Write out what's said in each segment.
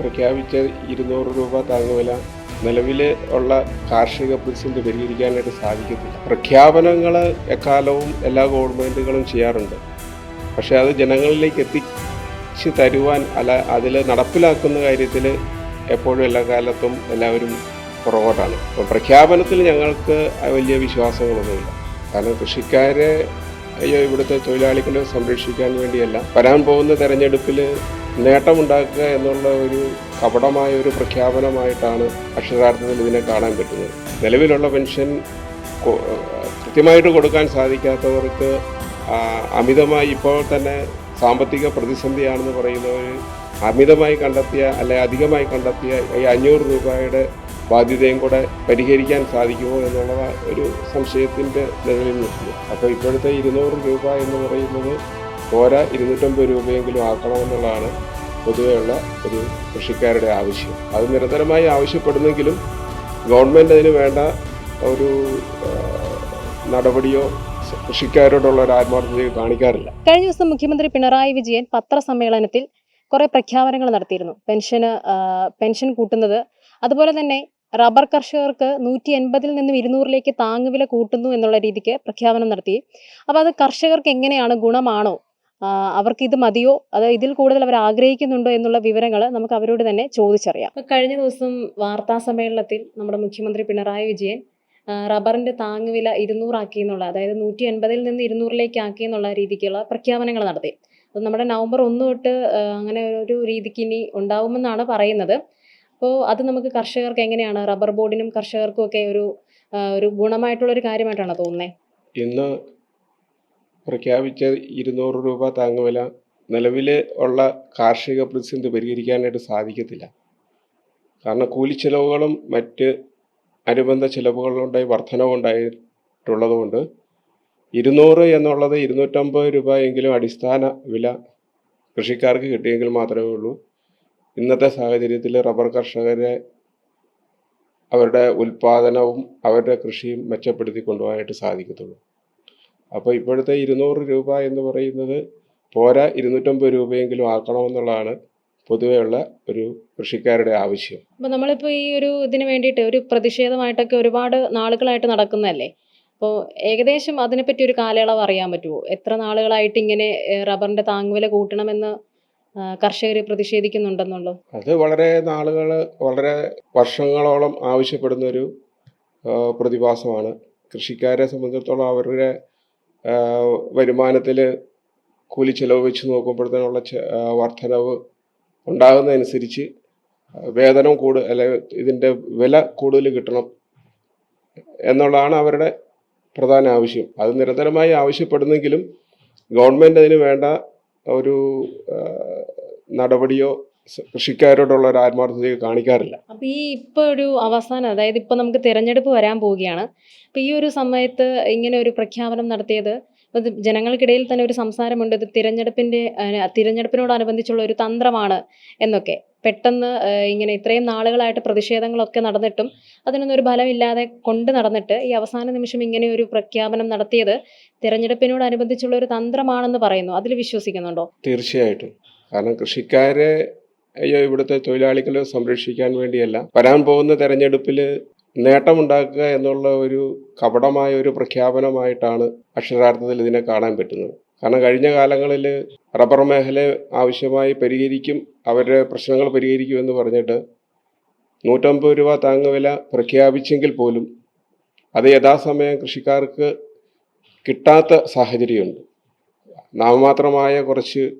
പ്രഖ്യാപിച്ച ഇരുന്നൂറ് രൂപ താങ്ങുവില നിലവിൽ ഉള്ള കാർഷിക പ്രതിസന്ധി പരിഹരിക്കാനായിട്ട് സാധിക്കത്തില്ല. പ്രഖ്യാപനങ്ങൾ എക്കാലവും എല്ലാ ഗവൺമെന്റുകളും ചെയ്യാറുണ്ട്. പക്ഷേ അത് ജനങ്ങളിലേക്ക് എത്തിച്ച് തരുവാൻ അല്ല അതിൽ നടപ്പിലാക്കുന്ന കാര്യത്തിൽ എപ്പോഴും എല്ലാ കാലത്തും എല്ലാവരും പുറകോട്ടാണ്. അപ്പോൾ പ്രഖ്യാപനത്തിൽ ഞങ്ങൾക്ക് വലിയ വിശ്വാസങ്ങളൊന്നുമില്ല. കാരണം കൃഷിക്കാരെ അയ്യോ ഇവിടുത്തെ തൊഴിലാളികളെ സംരക്ഷിക്കാൻ വേണ്ടിയല്ല. വരാൻ പോകുന്ന തെരഞ്ഞെടുപ്പിൽ നേട്ടമുണ്ടാക്കുക എന്നുള്ള ഒരു കപടമായ ഒരു പ്രഖ്യാപനമായിട്ടാണ് അക്ഷരാർത്ഥത്തിൽ ഇതിനെ കാണാൻ പറ്റുന്നത്. നിലവിലുള്ള പെൻഷൻ കൃത്യമായിട്ട് കൊടുക്കാൻ സാധിക്കാത്തവർക്ക് അമിതമായി ഇപ്പോൾ തന്നെ സാമ്പത്തിക പ്രതിസന്ധിയാണെന്ന് പറയുന്നവർ അമിതമായി കണ്ടെത്തിയ അല്ലെ അധികമായി കണ്ടെത്തിയ ഈ അഞ്ഞൂറ് രൂപയുടെ ബാധ്യതയും കൂടെ പരിഹരിക്കാൻ സാധിക്കുമോ എന്നുള്ള ഒരു സംശയത്തിന്റെ നിലയിൽ നിൽക്കുന്നു. അപ്പോൾ ഇപ്പോഴത്തെ ഇരുന്നൂറ് രൂപ എന്ന് പറയുന്നത് പോരാ ഇരുന്നൂറ്റമ്പത് രൂപയെങ്കിലും ആക്കണമെന്നുള്ളതാണ് പൊതുവെയുള്ള ഒരു കൃഷിക്കാരുടെ ആവശ്യം. അത് നിരന്തരമായി ആവശ്യപ്പെടുന്നെങ്കിലും ഗവൺമെന്റ് അതിന് വേണ്ട ഒരു നടപടിയോ കൃഷിക്കാരോടുള്ള ഒരു ആത്മാർത്ഥതയോ കാണിക്കാറില്ല. കഴിഞ്ഞ ദിവസം മുഖ്യമന്ത്രി പിണറായി വിജയൻ പത്രസമ്മേളനത്തിൽ കുറെ പ്രഖ്യാപനങ്ങൾ നടത്തിയിരുന്നു. പെൻഷന് പെൻഷൻ കൂട്ടുന്നത്. അതുപോലെ തന്നെ റബ്ബർ കർഷകർക്ക് നൂറ്റി എൺപതിൽ നിന്നും ഇരുന്നൂറിലേക്ക് താങ്ങുവില കൂട്ടുന്നു എന്നുള്ള രീതിക്ക് പ്രഖ്യാപനം നടത്തി. അപ്പോൾ അത് കർഷകർക്ക് എങ്ങനെയാണ് ഗുണമാണോ? അവർക്ക് ഇത് മതിയോ? അത് ഇതിൽ കൂടുതൽ അവർ ആഗ്രഹിക്കുന്നുണ്ടോ എന്നുള്ള വിവരങ്ങൾ നമുക്ക് അവരോട് തന്നെ ചോദിച്ചറിയാം. കഴിഞ്ഞ ദിവസം വാർത്താ സമ്മേളനത്തിൽ നമ്മുടെ മുഖ്യമന്ത്രി പിണറായി വിജയൻ റബ്ബറിന്റെ താങ്ങുവില ഇരുന്നൂറാക്കി എന്നുള്ള അതായത് നൂറ്റി എൺപതിൽ നിന്ന് ഇരുന്നൂറിലേക്ക് ആക്കി എന്നുള്ള രീതിക്കുള്ള പ്രഖ്യാപനങ്ങൾ നടത്തി. അപ്പോൾ നമ്മുടെ നവംബർ ഒന്ന് തൊട്ട് അങ്ങനെ ഒരു രീതിക്ക് ഇനി ഉണ്ടാവുമെന്നാണ് പറയുന്നത്. അപ്പോൾ അത് നമുക്ക് കർഷകർക്ക് എങ്ങനെയാണ്? റബ്ബർ ബോർഡിനും കർഷകർക്കും ഒക്കെ ഒരു ഒരു ഗുണമായിട്ടുള്ള ഒരു കാര്യമായിട്ടാണ് തോന്നുന്നത് ഇന്ന് പ്രഖ്യാപിച്ച ഇരുന്നൂറ് രൂപ താങ്ങുവില നിലവിൽ ഉള്ള കാർഷിക പ്രതിസന്ധി പരിഹരിക്കാനായിട്ട് സാധിക്കത്തില്ല. കാരണം കൂലി ചിലവുകളും മറ്റ് അനുബന്ധ ചിലവുകളുണ്ടായി വർധനവുണ്ടായിട്ടുള്ളതുകൊണ്ട് ഇരുന്നൂറ് എന്നുള്ളത് ഇരുന്നൂറ്റമ്പത് രൂപ എങ്കിലും അടിസ്ഥാന വില കൃഷിക്കാർക്ക് കിട്ടിയെങ്കിൽ മാത്രമേ ഉള്ളൂ. ഇന്നത്തെ സാഹചര്യത്തിൽ റബ്ബർ കർഷകരെ അവരുടെ ഉൽപ്പാദനവും അവരുടെ കൃഷിയും മെച്ചപ്പെടുത്തി കൊണ്ടുപോകാനായിട്ട് സാധിക്കത്തുള്ളൂ. അപ്പോൾ ഇപ്പോഴത്തെ ഇരുന്നൂറ് രൂപ എന്ന് പറയുന്നത് പോരാ ഇരുന്നൂറ്റമ്പത് രൂപയെങ്കിലും ആക്കണമെന്നുള്ളതാണ് പൊതുവെയുള്ള ഒരു കൃഷിക്കാരുടെ ആവശ്യം. അപ്പോൾ നമ്മളിപ്പോൾ ഈ ഒരു ഇതിന് വേണ്ടിയിട്ട് ഒരു പ്രതിഷേധമായിട്ടൊക്കെ ഒരുപാട് നാളുകളായിട്ട് നടക്കുന്നതല്ലേ? അപ്പോൾ ഏകദേശം അതിനെപ്പറ്റി ഒരു കാലയളവ് അറിയാൻ പറ്റുമോ എത്ര നാളുകളായിട്ട് ഇങ്ങനെ റബ്ബറിന്റെ താങ്ങുവില കൂട്ടണമെന്ന് കർഷകർ പ്രതിഷേധിക്കുന്നുണ്ടെന്നുള്ളത് അത് വളരെ നാളുകൾ വളരെ വർഷങ്ങളോളം ആവശ്യപ്പെടുന്ന ഒരു പ്രതിഭാസമാണ്. കൃഷിക്കാരെ സംബന്ധിച്ചിടത്തോളം അവരുടെ വരുമാനത്തിൽ കൂലി ചെലവ് വെച്ച് നോക്കുമ്പോഴത്തേനുള്ള വർധനവ് ഉണ്ടാകുന്നതനുസരിച്ച് വേതനം കൂടു അല്ലെ ഇതിന്റെ വില കൂടുതൽ കിട്ടണം എന്നുള്ളതാണ് അവരുടെ പ്രധാന ആവശ്യം. അത് നിരന്തരമായി ആവശ്യപ്പെടുന്നെങ്കിലും ഗവൺമെന്റ് അതിന് വേണ്ട ഒരു നടപടിയോ കൃഷിക്കാരോടുള്ള ഒരു ആത്മാർത്ഥത കാണിക്കാറില്ല. അപ്പൊ ഈ ഇപ്പൊ ഒരു അവസാനം അതായത് ഇപ്പൊ നമുക്ക് തിരഞ്ഞെടുപ്പ് വരാൻ പോവുകയാണ്. അപ്പൊ ഈ ഒരു സമയത്ത് ഇങ്ങനെ ഒരു പ്രഖ്യാപനം നടത്തിയത് ജനങ്ങൾക്കിടയിൽ തന്നെ ഒരു സംസാരമുണ്ട് ഇത് തിരഞ്ഞെടുപ്പിന്റെ തിരഞ്ഞെടുപ്പിനോടനുബന്ധിച്ചുള്ള ഒരു തന്ത്രമാണ് എന്നൊക്കെ. പെട്ടെന്ന് ഇങ്ങനെ ഇത്രയും നാളുകളായിട്ട് പ്രതിഷേധങ്ങളൊക്കെ നടന്നിട്ടും അതിനൊന്നും ഒരു ഫലമില്ലാതെ കൊണ്ട് നടന്നിട്ട് ഈ അവസാന നിമിഷം ഇങ്ങനെ ഒരു പ്രഖ്യാപനം നടത്തിയത് തിരഞ്ഞെടുപ്പിനോടനുബന്ധിച്ചുള്ള ഒരു തന്ത്രമാണെന്ന് പറയുന്നു. അതിൽ വിശ്വസിക്കുന്നുണ്ടോ? തീർച്ചയായിട്ടും. കാരണം കൃഷിക്കാരെ അയ്യോ ഇവിടുത്തെ തൊഴിലാളികളെ സംരക്ഷിക്കാൻ വേണ്ടിയല്ല. വരാൻ പോകുന്ന തെരഞ്ഞെടുപ്പിൽ നേട്ടമുണ്ടാക്കുക എന്നുള്ള ഒരു കപടമായ ഒരു പ്രഖ്യാപനമായിട്ടാണ് അക്ഷരാർത്ഥത്തിൽ ഇതിനെ കാണാൻ പറ്റുന്നത്. കാരണം കഴിഞ്ഞ കാലങ്ങളിൽ റബ്ബർ മേഖല ആവശ്യമായി പരിഹരിക്കും അവരുടെ പ്രശ്നങ്ങൾ പരിഹരിക്കുമെന്ന് പറഞ്ഞിട്ട് നൂറ്റമ്പത് രൂപ താങ്ങുവില പ്രഖ്യാപിച്ചെങ്കിൽ പോലും അത് യഥാസമയം കൃഷിക്കാർക്ക് കിട്ടാത്ത സാഹചര്യമുണ്ട്. നാമമാത്രമായ കുറച്ച്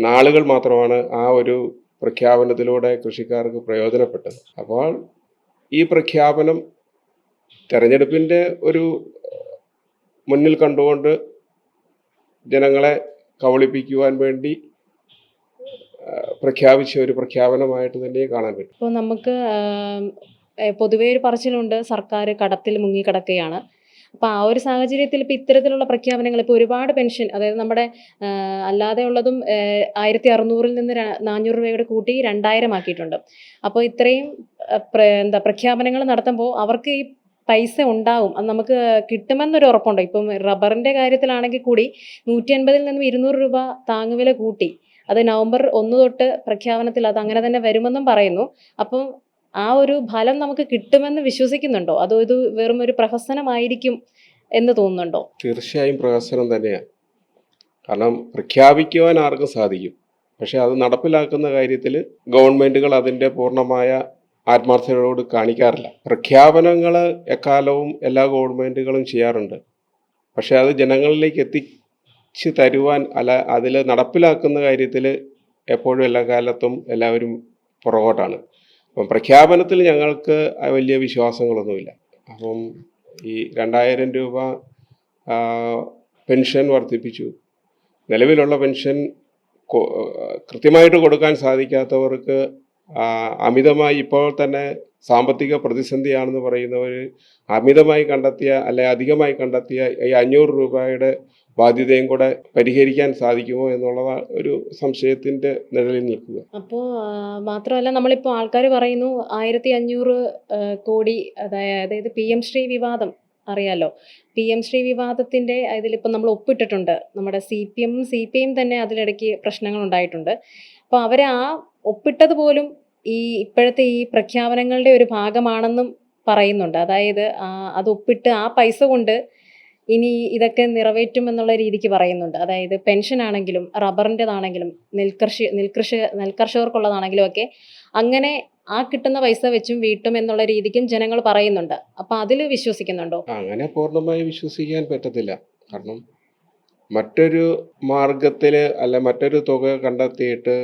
നാളുകൾ മാത്രമാണ് ആ ഒരു പ്രഖ്യാപനത്തിലൂടെ കൃഷിക്കാർക്ക് പ്രയോജനപ്പെട്ടത്. അപ്പോൾ ഈ പ്രഖ്യാപനം തെരഞ്ഞെടുപ്പിന്റെ ഒരു മുന്നിൽ കണ്ടുകൊണ്ട് ജനങ്ങളെ കവളിപ്പിക്കുവാൻ വേണ്ടി പ്രഖ്യാപിച്ച ഒരു പ്രഖ്യാപനമായിട്ട് തന്നെ കാണാൻ പറ്റും. ഇപ്പോൾ നമുക്ക് പൊതുവേ ഒരു പറച്ചിലുണ്ട്. സർക്കാർ കടത്തിൽ മുങ്ങിക്കിടക്കുകയാണ്. അപ്പോൾ ആ ഒരു സാഹചര്യത്തിൽ ഇപ്പോൾ ഇത്തരത്തിലുള്ള പ്രഖ്യാപനങ്ങൾ ഇപ്പോൾ ഒരുപാട് പെൻഷൻ അതായത് നമ്മുടെ അല്ലാതെ ഉള്ളതും ആയിരത്തി അറുന്നൂറിൽ നിന്ന് നാനൂറ് രൂപയുടെ കൂട്ടി രണ്ടായിരം ആക്കിയിട്ടുണ്ട്. അപ്പോൾ ഇത്രയും എന്താ പ്രഖ്യാപനങ്ങൾ നടത്തുമ്പോൾ അവർക്ക് ഈ പൈസ ഉണ്ടാവും. അത് നമുക്ക് കിട്ടുമെന്നൊരു ഉറപ്പുണ്ടോ. ഇപ്പം റബ്ബറിന്റെ കാര്യത്തിലാണെങ്കിൽ കൂടി നൂറ്റി അൻപതിൽ നിന്നും ഇരുന്നൂറ് രൂപ താങ്ങുവില കൂട്ടി. അത് നവംബർ ഒന്ന് തൊട്ട് പ്രഖ്യാപനത്തിൽ അത് അങ്ങനെ തന്നെ വരുമെന്നും പറയുന്നു. അപ്പം ആ ഒരു ഫലം നമുക്ക് കിട്ടുമെന്ന് വിശ്വസിക്കുന്നുണ്ടോ? അതോ ഇത് വെറും ഒരു പ്രഹസനമായിരിക്കും എന്ന് തോന്നുന്നുണ്ടോ? തീർച്ചയായും പ്രഹസനം തന്നെയാണ് കാരണം പ്രഖ്യാപിക്കുവാൻ ആർക്കും സാധിക്കും. പക്ഷെ അത് നടപ്പിലാക്കുന്ന കാര്യത്തിൽ ഗവൺമെന്റുകൾ അതിന്റെ പൂർണമായ ആത്മാർത്ഥതയോട് കാണിക്കാറില്ല. പ്രഖ്യാപനങ്ങൾ എക്കാലവും എല്ലാ ഗവൺമെന്റുകളും ചെയ്യാറുണ്ട്. പക്ഷെ അത് ജനങ്ങളിലേക്ക് എത്തിച്ച് തരുവാൻ അല്ല അതിൽ നടപ്പിലാക്കുന്ന കാര്യത്തിൽ എപ്പോഴും എല്ലാ കാലത്തും എല്ലാവരും പുറകോട്ടാണ്. അപ്പം പ്രഖ്യാപനത്തിൽ ഞങ്ങൾക്ക് വലിയ വിശ്വാസങ്ങളൊന്നുമില്ല. അപ്പം ഈ രണ്ടായിരം രൂപ പെൻഷൻ വർദ്ധിപ്പിച്ചു. നിലവിലുള്ള പെൻഷൻ കൃത്യമായിട്ട് കൊടുക്കാൻ സാധിക്കാത്തവർക്ക് അമിതമായി ഇപ്പോൾ തന്നെ സാമ്പത്തിക പ്രതിസന്ധിയാണെന്ന് പറയുന്നവർ അമിതമായി കണ്ടെത്തിയ അല്ലെ അധികമായി കണ്ടെത്തിയ ഈ അഞ്ഞൂറ് രൂപയുടെ ബാധ്യതയും കൂടെ പരിഹരിക്കാൻ സാധിക്കുമോ എന്നുള്ള ഒരു സംശയത്തിന്റെ നിഴലിൽ നിൽക്കുക. അപ്പോൾ മാത്രമല്ല നമ്മളിപ്പോൾ ആൾക്കാർ പറയുന്നു ആയിരത്തി അഞ്ഞൂറ് കോടി അതായത് പി എം ശ്രീ വിവാദം അറിയാലോ. പി എം ശ്രീ വിവാദത്തിന്റെ ഇതിലിപ്പോൾ നമ്മൾ ഒപ്പിട്ടിട്ടുണ്ട്. നമ്മുടെ C P M C P ഐയും തന്നെ അതിലിടയ്ക്ക് പ്രശ്നങ്ങൾ ഉണ്ടായിട്ടുണ്ട്. അപ്പോൾ അവർ ആ ഒപ്പിട്ടത് പോലും ഈ ഇപ്പോഴത്തെ ഈ പ്രഖ്യാപനങ്ങളുടെ ഒരു ഭാഗമാണെന്നും പറയുന്നുണ്ട്. അതായത് അത് ഒപ്പിട്ട് ആ പൈസ കൊണ്ട് ഇനി ഇതൊക്കെ നിറവേറ്റും എന്നുള്ള രീതിക്ക് പറയുന്നുണ്ട്. അതായത് പെൻഷൻ ആണെങ്കിലും റബ്ബറിന്റെതാണെങ്കിലും നെൽകൃഷി നെൽകൃഷി നെൽകർഷകർക്കുള്ളതാണെങ്കിലും ഒക്കെ അങ്ങനെ ആ കിട്ടുന്ന പൈസ വെച്ചും വീട്ടും എന്നുള്ള രീതിക്കും ജനങ്ങൾ പറയുന്നുണ്ട്. അപ്പം അതിൽ വിശ്വസിക്കുന്നുണ്ടോ? അങ്ങനെ പൂർണമായി വിശ്വസിക്കാൻ പറ്റത്തില്ല. കാരണം മറ്റൊരു മാർഗത്തിൽ അല്ല മറ്റൊരു തുക കണ്ടെത്തിയിട്ട്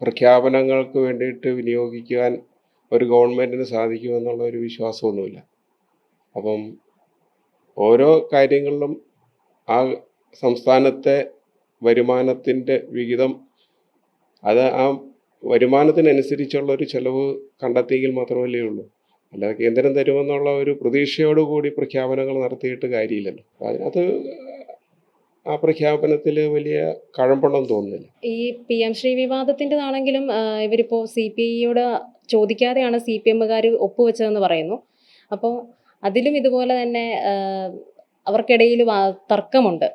പ്രഖ്യാപനങ്ങൾക്ക് വേണ്ടിയിട്ട് വിനിയോഗിക്കാൻ ഒരു ഗവൺമെന്റിന് സാധിക്കുമെന്നുള്ള ഒരു വിശ്വാസമൊന്നുമില്ല. അപ്പം ഓരോ കാര്യങ്ങളിലും ആ സംസ്ഥാനത്തെ വരുമാനത്തിന്റെ വിഹിതം അത് ആ വരുമാനത്തിനനുസരിച്ചുള്ള ഒരു ചെലവ് കണ്ടെത്തിയെങ്കിൽ മാത്രമല്ലേ ഉള്ളൂ. അല്ലാതെ കേന്ദ്രം തരുമെന്നുള്ള ഒരു പ്രതീക്ഷയോടുകൂടി പ്രഖ്യാപനങ്ങൾ നടത്തിയിട്ട് കാര്യമില്ലല്ലോ. അപ്പോൾ അതിനകത്ത് ആ പ്രഖ്യാപനത്തിൽ വലിയ കഴമ്പണം തോന്നുന്നില്ല. ഈ പി എം ശ്രീ വിവാദത്തിന്റെതാണെങ്കിലും ഇവരിപ്പോൾ സി പി ഐയോട് ചോദിക്കാതെയാണ് സി പി എമ്മുകാർ ഒപ്പുവെച്ചതെന്ന് പറയുന്നു. അപ്പോൾ അതിലും ഇതുപോലെ തന്നെ അവർക്കിടയിൽ തർക്കമുണ്ട്.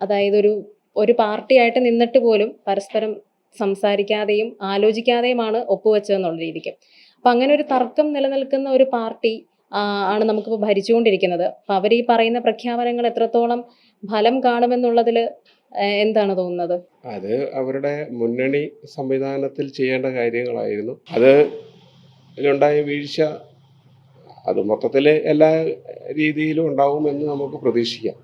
അതായത് ഒരു ഒരു പാർട്ടിയായിട്ട് നിന്നിട്ട് പോലും പരസ്പരം സംസാരിക്കാതെയും ആലോചിക്കാതെയുമാണ് ഒപ്പുവെച്ചതെന്നുള്ള രീതിക്ക്. അപ്പം അങ്ങനെ ഒരു തർക്കം നിലനിൽക്കുന്ന ഒരു പാർട്ടി ആണ് നമുക്കിപ്പോൾ ഭരിച്ചുകൊണ്ടിരിക്കുന്നത്. അപ്പോൾ അവർ ഈ പറയുന്ന പ്രഖ്യാപനങ്ങൾ എത്രത്തോളം ഫലം കാണുമെന്നുള്ളതിൽ എന്താണ് തോന്നുന്നത്? അത് അവരുടെ മുന്നണി സംവിധാനത്തിൽ ചെയ്യേണ്ട കാര്യങ്ങളായിരുന്നു. അത് ഉണ്ടായ വീഴ്ച അത് മൊത്തത്തിൽ എല്ലാ രീതിയിലും ഉണ്ടാവുമെന്ന് നമുക്ക് പ്രതീക്ഷിക്കാം.